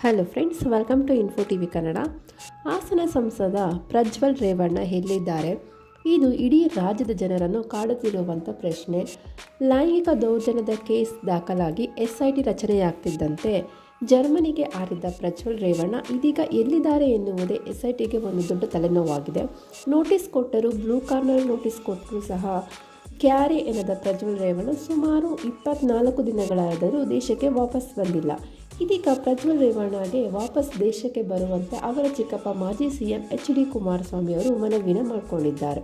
Hello friends welcome to info T V Kannada Hassan ಸಂಸದ ಪ್ರಜ್ವಲ್ ರೇವಣ್ಣ ಎಲ್ಲಿದ್ದಾರೆ? ಇದು ಇಡೀ ರಾಜ್ಯದ ಜನರನ್ನು ಕಾಡುತ್ತಿರುವಂಥ ಪ್ರಶ್ನೆ. ಲೈಂಗಿಕ ದೌರ್ಜನ್ಯದ ಕೇಸ್ ದಾಖಲಾಗಿ ಎಸ್ ಐ ಟಿ ರಚನೆಯಾಗ್ತಿದ್ದಂತೆ ಜರ್ಮನಿಗೆ ಆರಿದ್ದ ಪ್ರಜ್ವಲ್ ರೇವಣ್ಣ ಇದೀಗ ಎಲ್ಲಿದ್ದಾರೆ ಎನ್ನುವುದೇ ಎಸ್ ಐ ಟಿಗೆ ಒಂದು ದೊಡ್ಡ ತಲೆನೋವಾಗಿದೆ. ನೋಟಿಸ್ ಕೊಟ್ಟರು, ಬ್ಲೂ ಕಾರ್ನರ್ ನೋಟಿಸ್ ಕೊಟ್ಟರು ಸಹ ಕ್ಯಾರಿ ಎನ್ನದ ಪ್ರಜ್ವಲ್ ರೇವಣ್ಣ ಸುಮಾರು ಇಪ್ಪತ್ನಾಲ್ಕು ದಿನಗಳಾದರೂ ದೇಶಕ್ಕೆ ವಾಪಸ್ ಬಂದಿಲ್ಲ. ಇದೀಗ ಪ್ರಜ್ವಲ್ ರೇವಣ್ಣಗೆ ವಾಪಸ್ ದೇಶಕ್ಕೆ ಬರುವಂತೆ ಅವರ ಚಿಕ್ಕಪ್ಪ ಮಾಜಿ ಸಿಎಂ ಎಚ್ ಡಿ ಕುಮಾರಸ್ವಾಮಿ ಅವರು ಮನವಿನ ಮಾಡಿಕೊಂಡಿದ್ದಾರೆ.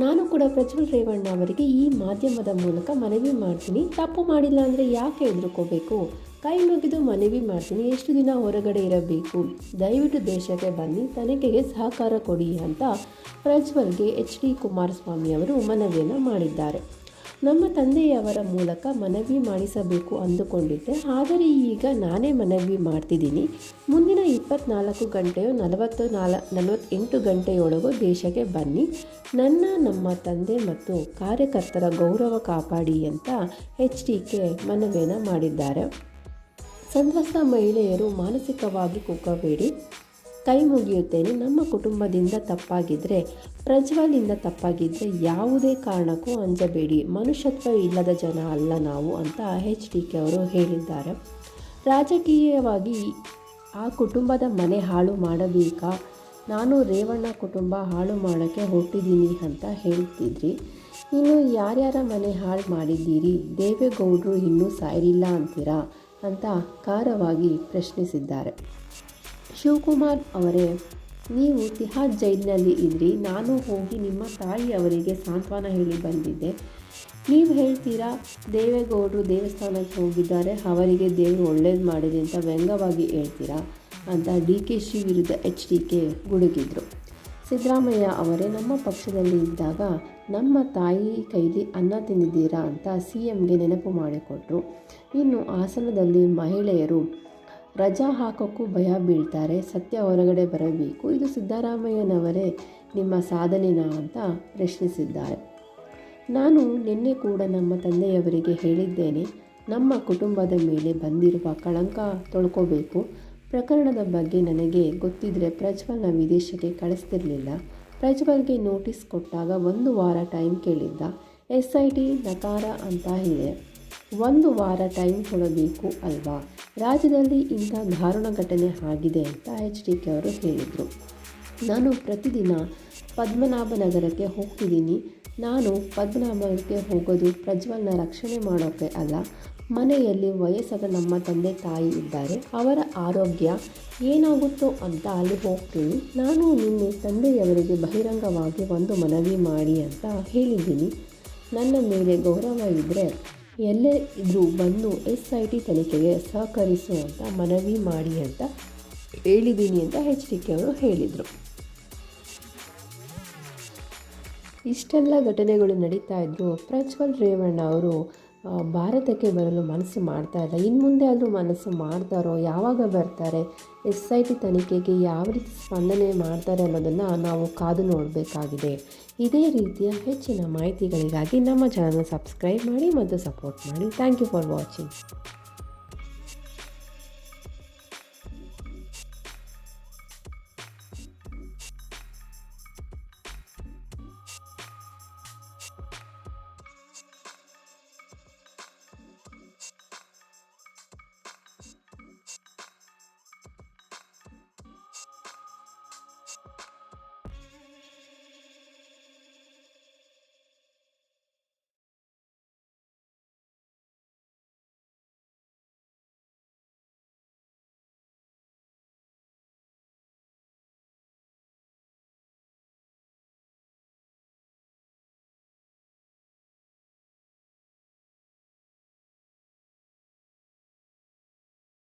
ನಾನು ಕೂಡ ಪ್ರಜ್ವಲ್ ರೇವಣ್ಣ ಅವರಿಗೆ ಈ ಮಾಧ್ಯಮದ ಮೂಲಕ ಮನವಿ ಮಾಡ್ತೀನಿ. ತಪ್ಪು ಮಾಡಿಲ್ಲ ಅಂದರೆ ಯಾಕೆ ಹೆದರ್ಕೋಬೇಕು? ಕೈ ಮುಗಿದು ಮನವಿ ಮಾಡ್ತೀನಿ. ಎಷ್ಟು ದಿನ ಹೊರಗಡೆ ಇರಬೇಕು? ದಯವಿಟ್ಟು ದೇಶಕ್ಕೆ ಬನ್ನಿ. ತನಿಖೆಗೆ ಸಹಕಾರ ಕೊಡಿ ಅಂತ ಪ್ರಜ್ವಲ್ಗೆ ಎಚ್ ಡಿ ಕುಮಾರಸ್ವಾಮಿ ಅವರು ಮನವಿಯನ್ನು ಮಾಡಿದ್ದಾರೆ. ನಮ್ಮ ತಂದೆಯವರ ಮೂಲಕ ಮನವಿ ಮಾಡಿಸಬೇಕು ಅಂದುಕೊಂಡಿದ್ದೆ. ಆದರೆ ಈಗ ನಾನೇ ಮನವಿ ಮಾಡ್ತಿದ್ದೀನಿ. ಮುಂದಿನ ಇಪ್ಪತ್ನಾಲ್ಕು ಗಂಟೆಯು ನಲವತ್ತು ನಾಲ್, ನಲವತ್ತೆಂಟು ಗಂಟೆಯೊಳಗೂ ದೇಶಕ್ಕೆ ಬನ್ನಿ. ನನ್ನ, ನಮ್ಮ ತಂದೆ ಮತ್ತು ಕಾರ್ಯಕರ್ತರ ಗೌರವ ಕಾಪಾಡಿ ಅಂತ ಎಚ್ ಡಿ ಕೆ ಮನವಿಯನ್ನು ಮಾಡಿದ್ದಾರೆ. ಸಂತ್ರಸ್ತ ಮಹಿಳೆಯರು ಮಾನಸಿಕವಾಗಿ ಕುಗ್ಗಬೇಡಿ. ಕೈ ಮುಗಿಯುತ್ತೇನೆ. ನಮ್ಮ ಕುಟುಂಬದಿಂದ ತಪ್ಪಾಗಿದ್ದರೆ ಪ್ರಜ್ವಲಿಂದ ತಪ್ಪಾಗಿದ್ದರೆ ಯಾವುದೇ ಕಾರಣಕ್ಕೂ ಅಂಜಬೇಡಿ. ಮನುಷ್ಯತ್ವ ಇಲ್ಲದ ಜನ ಅಲ್ಲ ನಾವು ಅಂತ ಎಚ್ ಡಿ ಕೆ ಅವರು ಹೇಳಿದ್ದಾರೆ. ರಾಜಕೀಯವಾಗಿ ಆ ಕುಟುಂಬದ ಮನೆ ಹಾಳು ಮಾಡಬೇಕಾ? ನಾನು ರೇವಣ್ಣ ಕುಟುಂಬ ಹಾಳು ಮಾಡೋಕ್ಕೆ ಹೊರಟಿದ್ದೀನಿ ಅಂತ ಹೇಳ್ತಿದ್ರಿ. ಇನ್ನು ಯಾರ್ಯಾರ ಮನೆ ಹಾಳು ಮಾಡಿದ್ದೀರಿ? ದೇವೇಗೌಡರು ಇನ್ನೂ ಸಾಯಲಿಲ್ಲ ಅಂತೀರಾ? ಅಂತ ಖಾರವಾಗಿ ಪ್ರಶ್ನಿಸಿದ್ದಾರೆ. ಶಿವಕುಮಾರ್ ಅವರೇ, ನೀವು ತಿಹಾದ್ ಜೈಲಿನಲ್ಲಿ ಇದ್ರಿ, ನಾನು ಹೋಗಿ ನಿಮ್ಮ ತಾಯಿ ಅವರಿಗೆ ಸಾಂತ್ವನ ಹೇಳಿ ಬಂದಿದ್ದೆ. ನೀವು ಹೇಳ್ತೀರಾ, ದೇವೇಗೌಡರು ದೇವಸ್ಥಾನಕ್ಕೆ ಹೋಗಿದ್ದಾರೆ, ಅವರಿಗೆ ದೇವರು ಒಳ್ಳೇದು ಮಾಡಿದೆ ಅಂತ ವ್ಯಂಗ್ಯವಾಗಿ ಹೇಳ್ತೀರಾ ಅಂತ ಡಿ ಕೆ ಶಿ ವಿರುದ್ಧ ಎಚ್ ಡಿ ಕೆ ಗುಡುಗಿದ್ರು. ಸಿದ್ದರಾಮಯ್ಯ ಅವರೇ, ನಮ್ಮ ಪಕ್ಷದಲ್ಲಿ ಇದ್ದಾಗ ನಮ್ಮ ತಾಯಿ ಕೈಲಿ ಅನ್ನ ತಿಂದಿದ್ದೀರಾ ಅಂತ ಸಿ ಎಂಗೆ ನೆನಪು ಮಾಡಿಕೊಟ್ರು. ಇನ್ನು ಹಾಸನದಲ್ಲಿ ಮಹಿಳೆಯರು ರಜಾ ಹಾಕೋಕ್ಕೂ ಭಯ ಬೀಳ್ತಾರೆ, ಸತ್ಯ ಹೊರಗಡೆ ಬರಬೇಕು. ಇದು ಸಿದ್ದರಾಮಯ್ಯನವರೇ ನಿಮ್ಮ ಸಾಧನೆನಾ ಅಂತ ಪ್ರಶ್ನಿಸಿದ್ದಾರೆ. ನಾನು ನಿನ್ನೆ ಕೂಡ ನಮ್ಮ ತಂದೆಯವರಿಗೆ ಹೇಳಿದ್ದೇನೆ, ನಮ್ಮ ಕುಟುಂಬದ ಮೇಲೆ ಬಂದಿರುವ ಕಳಂಕ ತೊಳ್ಕೋಬೇಕು. ಪ್ರಕರಣದ ಬಗ್ಗೆ ನನಗೆ ಗೊತ್ತಿದ್ದರೆ ಪ್ರಜ್ವಲ್ನ ವಿದೇಶಕ್ಕೆ ಕಳಿಸ್ತಿರಲಿಲ್ಲ. ಪ್ರಜ್ವಲ್ಗೆ ನೋಟಿಸ್ ಕೊಟ್ಟಾಗ ಒಂದು ವಾರ ಟೈಮ್ ಕೇಳಿದ್ದ. ಎಸ್ ಐ ಟಿ ನಕಾರ ಅಂತ ಇದೆ. ಒಂದು ವಾರ ಟೈಮ್ ಕೊಡಬೇಕು ಅಲ್ವಾ? ರಾಜ್ಯದಲ್ಲಿ ಇಂಥ ದಾರುಣ ಘಟನೆ ಆಗಿದೆ ಅಂತ ಎಚ್ ಡಿ ಕೆ ಅವರು ಹೇಳಿದರು. ನಾನು ಪ್ರತಿದಿನ ಪದ್ಮನಾಭನಗರಕ್ಕೆ ಹೋಗ್ತಿದ್ದೀನಿ. ನಾನು ಪದ್ಮನಾಭನಗರಕ್ಕೆ ಹೋಗೋದು ಪ್ರಜ್ವಲ್ನ ರಕ್ಷಣೆ ಮಾಡೋಕ್ಕೆ ಅಲ್ಲ. ಮನೆಯಲ್ಲಿ ವಯಸ್ಸಾದ ನಮ್ಮ ತಂದೆ ತಾಯಿ ಇದ್ದಾರೆ. ಅವರ ಆರೋಗ್ಯ ಏನಾಗುತ್ತೋ ಅಂತ ಅಲ್ಲಿ ಹೋಗ್ತೀನಿ. ನಾನು ನಿನ್ನೆ ತಂದೆಯವರಿಗೆ ಬಹಿರಂಗವಾಗಿ ಒಂದು ಮನವಿ ಮಾಡಿ ಅಂತ ಹೇಳಿದ್ದೀನಿ. ನನ್ನ ಮೇಲೆ ಗೌರವ ಇದ್ದರೆ ಎಲ್ಲೇ ಇದ್ದರೂ ಬಂದು ಎಸ್ ಐ ಟಿ ತನಿಖೆಗೆ ಸಹಕರಿಸು ಅಂತ ಮನವಿ ಮಾಡಿ ಅಂತ ಹೇಳಿದ್ದೀನಿ ಅಂತ ಎಚ್ ಡಿ ಕೆ ಅವರು ಹೇಳಿದರು. ಇಷ್ಟೆಲ್ಲ ಘಟನೆಗಳು ನಡೀತಾ ಇದ್ದರೂ ಪ್ರಜ್ವಲ್ ರೇವಣ್ಣ ಅವರು ಭಾರತಕ್ಕೆ ಬರಲು ಮನಸ್ಸು ಮಾಡ್ತಾ ಇಲ್ಲ. ಇನ್ನು ಮುಂದೆ ಆದರೂ ಮನಸ್ಸು ಮಾಡ್ತಾರೋ, ಯಾವಾಗ ಬರ್ತಾರೆ, ಎಸ್ ಐ ಟಿ ತನಿಖೆಗೆ ಯಾವ ರೀತಿ ಸ್ಪಂದನೆ ಮಾಡ್ತಾರೆ ಅನ್ನೋದನ್ನು ನಾವು ಕಾದು ನೋಡಬೇಕಾಗಿದೆ. ಇದೇ ರೀತಿಯ ಹೆಚ್ಚಿನ ಮಾಹಿತಿಗಳಿಗಾಗಿ ನಮ್ಮ ಚಾನಲ್ ಸಬ್ಸ್ಕ್ರೈಬ್ ಮಾಡಿ ಮತ್ತು ಸಪೋರ್ಟ್ ಮಾಡಿ. Thank you for watching